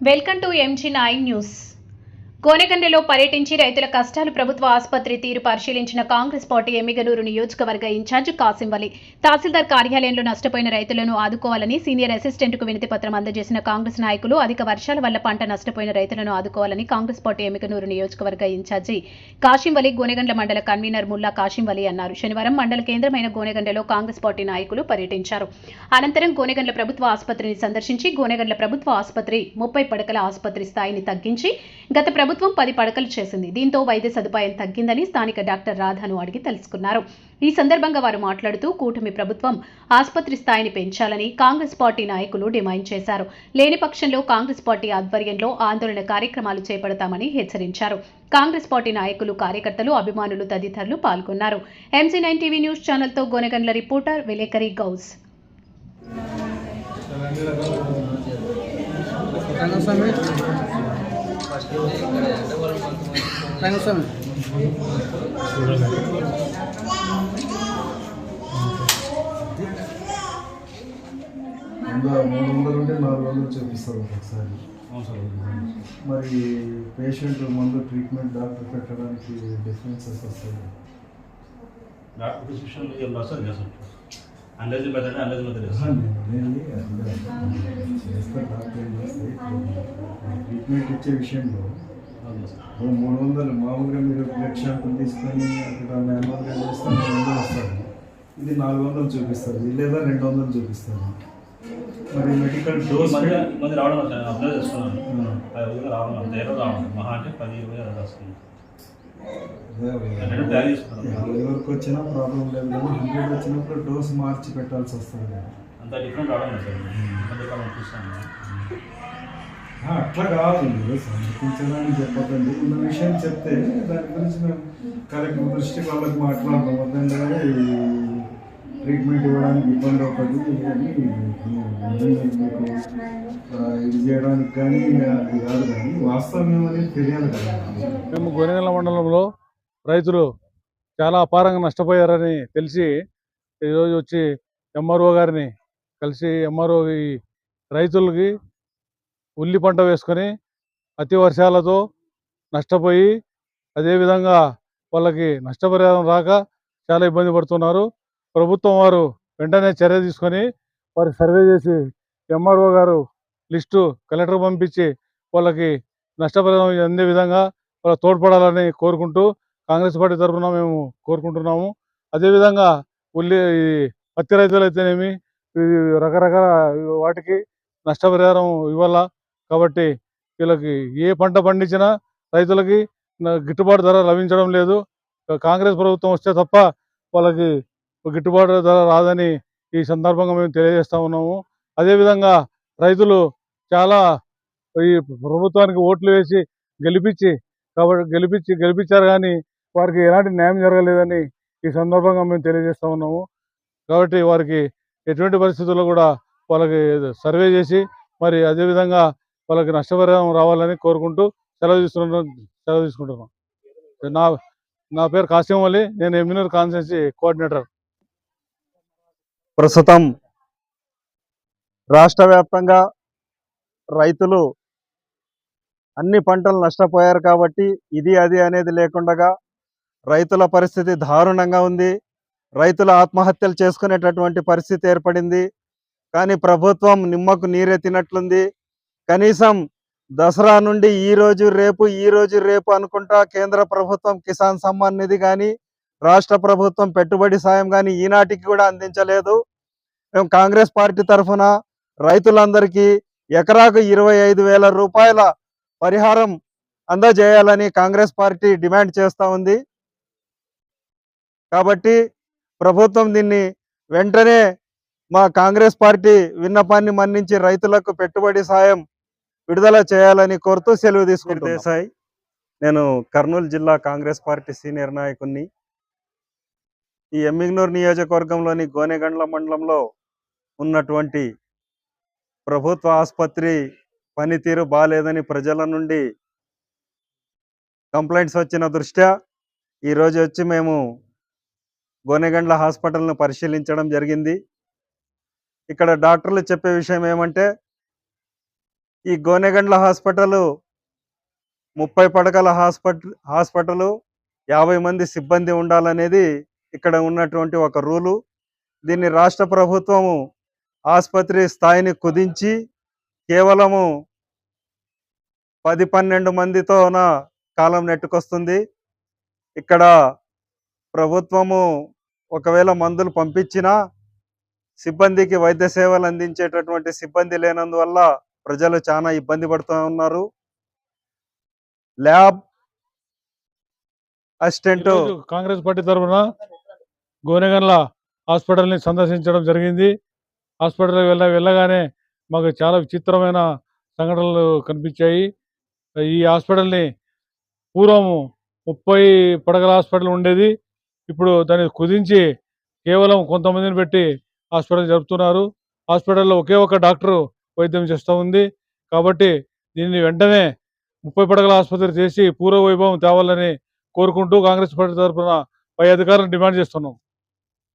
Welcome to MG nine news కోనెగండ్లలో పర్యటించి రైతుల కష్టాలు ప్రభుత్వ ఆసుపత్రి తీరు పరిశీలించిన కాంగ్రెస్ పార్టీ ఎమ్మిగనూరు నియోజకవర్గ ఇన్ఛార్జ్ కాసింవలి. తహసీల్దార్ కార్యాలయంలో నష్టపోయిన రైతులను ఆదుకోవాలని సీనియర్ అసిస్టెంట్కు వినతి పత్రం అందజేసిన కాంగ్రెస్ నాయకులు అధిక వర్షాల వల్ల పంట నష్టపోయిన రైతులను ఆదుకోవాలని కాంగ్రెస్ పార్టీ ఎమ్మిగనూరు నియోజకవర్గ ఇన్ఛార్జి కాశింవలి గోనెగండ్ల మండల కన్వీనర్ ముల్లా కాశింవలి అన్నారు. శనివారం మండల కేంద్రమైన గోనెగండ్లలో కాంగ్రెస్ పార్టీ నాయకులు పర్యటించారు. అనంతరం గోనెగండ్ల ప్రభుత్వ ఆసుపత్రిని సందర్శించి గోనెగండ్ల ప్రభుత్వ ఆసుపత్రి ముప్పై పడకల ఆసుపత్రి స్థాయిని తగ్గించి గత ప్రభుత్వం పది పడకలు చేసింది. దీంతో వైద్య సదుపాయం తగ్గిందని స్థానిక డాక్టర్ రాధాను అడిగి తెలుసుకున్నారు. ఈ సందర్భంగా వారు మాట్లాడుతూ కూటమి ప్రభుత్వం ఆసుపత్రి స్థాయిని పెంచాలని కాంగ్రెస్ పార్టీ నాయకులు డిమాండ్ చేశారు. లేని పక్షంలో కాంగ్రెస్ పార్టీ ఆధ్వర్యంలో ఆందోళన కార్యక్రమాలు చేపడతామని హెచ్చరించారు. కాంగ్రెస్ పార్టీ నాయకులు కార్యకర్తలు అభిమానులు తదితరులు పాల్గొన్నారు. ఎంసీ నైన్ టీవీ న్యూస్ ఛానల్తో గోనగండ్ల రిపోర్టర్ విలేకరి గౌస్. రంగస్వామి రంగస్వామి. మూడు వందలు ఉంటే నాలుగు వందలు చూపిస్తారు ఒకసారి. మరి పేషెంట్ మందు ట్రీట్మెంట్ డాక్టర్ పెట్టడానికి డిఫరెన్సెస్ వస్తాయి? డాక్టర్ అది చేస్తా డాక్టర్ ఏం చేస్తే ట్రీట్మెంట్ ఇచ్చే విషయంలో మూడు వందలు మామూలుగా మీరు బ్లడ్ షాంపుల్ తీసుకొని అక్కడ మాన్యువల్గా చేస్తే మూడు వందలు వస్తారు ఇది నాలుగు వందలు చూపిస్తారు లేదా రెండు వందలు చూపిస్తారు. మరి మెడికల్ డోస్ మధ్య రావడం అబ్జర్వ్ రోజులు రావడం మహా అంటే పది ఇరవై అలా వస్తుంది. రెండు తయారు చేసుకున్నాం యాభై వరకు వచ్చినా ప్రాబ్లం లేదు కానీ హండ్రెడ్ వచ్చినప్పుడు డోస్ మార్చి పెట్టాల్సి వస్తుంది. అంత డిఫరెంట్ అట్లా కాదు. మీరు సమర్పించడానికి చెప్పకండి. ఉన్న విషయం చెప్తే దాని గురించి మేము కలెక్టర్ దృష్టికి వాళ్ళకి మాట్లాడతాం వద్దంటే ట్రీట్మెంట్ ఇవ్వడానికి ఇబ్బంది అవుతుంది అని మీకు ఇది చేయడానికి కానీ అది కాదు కానీ వాస్తవం ఏమనేది తెలియాలి కదా. మేము గోనెగల మండలంలో రైతులు చాలా అపారంగా నష్టపోయారని తెలిసి ఈరోజు వచ్చి ఎంఆర్ఓ గారిని కలిసి ఎంఆర్ఓ ఈ రైతులకి ఉల్లి పంట వేసుకొని అతి వర్షాలతో నష్టపోయి అదేవిధంగా వాళ్ళకి నష్టపరిహారం రాక చాలా ఇబ్బంది పడుతున్నారు. ప్రభుత్వం వారు వెంటనే చర్య తీసుకొని వారు సర్వే చేసి ఎంఆర్ఓ గారు లిస్టు కలెక్టర్ పంపించి వాళ్ళకి నష్టపరిహారం అందే విధంగా వాళ్ళ తోడ్పడాలని కోరుకుంటూ కాంగ్రెస్ పార్టీ తరఫున మేము కోరుకుంటున్నాము. అదేవిధంగా ఉల్లి ఈ పత్తి రైతులు అయితేనేమి రకరకాల వాటికి నష్టపరిహారం ఇవ్వాలా కాబట్టి వీళ్ళకి ఏ పంట పండించినా రైతులకి గిట్టుబాటు ధర లభించడం లేదు. కాంగ్రెస్ ప్రభుత్వం వస్తే తప్ప వాళ్ళకి గిట్టుబాటు ధర రాదని ఈ సందర్భంగా మేము తెలియజేస్తా ఉన్నాము. అదేవిధంగా రైతులు చాలా ఈ ప్రభుత్వానికి ఓట్లు వేసి గెలిపించి కాబట్టి గెలిపించి గెలిపించారు కానీ వారికి ఎలాంటి న్యాయం జరగలేదని ఈ సందర్భంగా మేము తెలియజేస్తూ ఉన్నాము. కాబట్టి వారికి ఎటువంటి పరిస్థితుల్లో కూడా వాళ్ళకి సర్వే చేసి మరి అదేవిధంగా వాళ్ళకి నష్టపరిహారం రావాలని కోరుకుంటూ సెలవు తీసుకుంటున్నాం సెలవు తీసుకుంటున్నాం. నా నా పేరు కాసిం అలీ నేను ఎమ్యూనర్ కాన్స్టిట్యున్సీ కోఆర్డినేటర్. ప్రస్తుతం రాష్ట్ర వ్యాప్తంగా రైతులు అన్ని పంటలు నష్టపోయారు కాబట్టి ఇది అది అనేది లేకుండా రైతుల పరిస్థితి దారుణంగా ఉంది. రైతులు ఆత్మహత్యలు చేసుకునేటటువంటి పరిస్థితి ఏర్పడింది. కానీ ప్రభుత్వం నిమ్మకు నీరెత్తినట్లుంది. కనీసం దసరా నుండి ఈ రోజు రేపు ఈ రోజు రేపు అనుకుంటా కేంద్ర ప్రభుత్వం కిసాన్ సమ్మాన్ నిధి కానీ రాష్ట్ర ప్రభుత్వం పెట్టుబడి సాయం కానీ ఈనాటికి కూడా అందించలేదు. మేము కాంగ్రెస్ పార్టీ తరఫున రైతులందరికీ ఎకరాకు ఇరవై ఐదు వేల రూపాయల పరిహారం అందజేయాలని కాంగ్రెస్ పార్టీ డిమాండ్ చేస్తూ ఉంది. కాబట్టి ప్రభుత్వం దీన్ని వెంటనే మా కాంగ్రెస్ పార్టీ విన్నపాన్ని మన్నించి రైతులకు పెట్టుబడి సాయం విడుదల చేయాలని కోరుతూ సెలవు తీసుకుంటు దేశాయి నేను కర్నూలు జిల్లా కాంగ్రెస్ పార్టీ సీనియర్ నాయకుడిని ఈ ఎమ్మిగ్నూర్ నియోజకవర్గంలోని గోనెగండ్ల మండలంలో ఉన్నటువంటి ప్రభుత్వ ఆసుపత్రి పనితీరు బాగాలేదని ప్రజల నుండి కంప్లైంట్స్ వచ్చిన దృష్ట్యా ఈరోజు వచ్చి మేము గోనెగండ్ల హాస్పిటల్ను పరిశీలించడం జరిగింది. ఇక్కడ డాక్టర్లు చెప్పే విషయం ఏమంటే ఈ గోనెగండ్ల హాస్పిటల్ ముప్పై పడకల హాస్పిటల్ హాస్పిటల్ యాభై మంది సిబ్బంది ఉండాలనేది ఇక్కడ ఉన్నటువంటి ఒక రూలు. దీన్ని రాష్ట్ర ప్రభుత్వము ఆసుపత్రి స్థాయిని కుదించి కేవలము పది పన్నెండు మందితోన కాలం నెట్టుకొస్తుంది. ఇక్కడ ప్రభుత్వము ఒకవేళ మందులు పంపించినా సిబ్బందికి వైద్య సేవలు అందించేటటువంటి సిబ్బంది లేనందువల్ల ప్రజలు చాలా ఇబ్బంది పడుతూ ఉన్నారు. ల్యాబ్ అసిస్టెంట్ కాంగ్రెస్ పార్టీ తరఫున గోనెగన్ల హాస్పిటల్ని సందర్శించడం జరిగింది. హాస్పిటల్కి వెళ్ళ వెళ్ళగానే మాకు చాలా విచిత్రమైన సంఘటనలు కనిపించాయి. ఈ హాస్పిటల్ని పూర్వం ముప్పై పడగల హాస్పిటల్ ఉండేది. ఇప్పుడు దాన్ని కుదించి కేవలం కొంతమందిని పెట్టి హాస్పిటల్ జరుపుతున్నారు. హాస్పిటల్లో ఒకే ఒక డాక్టరు వైద్యం చేస్తూ ఉంది. కాబట్టి దీన్ని వెంటనే ముప్పై పడగల ఆసుపత్రి చేసి పూర్వ వైభవం తేవాలని కోరుకుంటూ కాంగ్రెస్ పార్టీ తరఫున పై అధికారులను డిమాండ్ చేస్తున్నాం.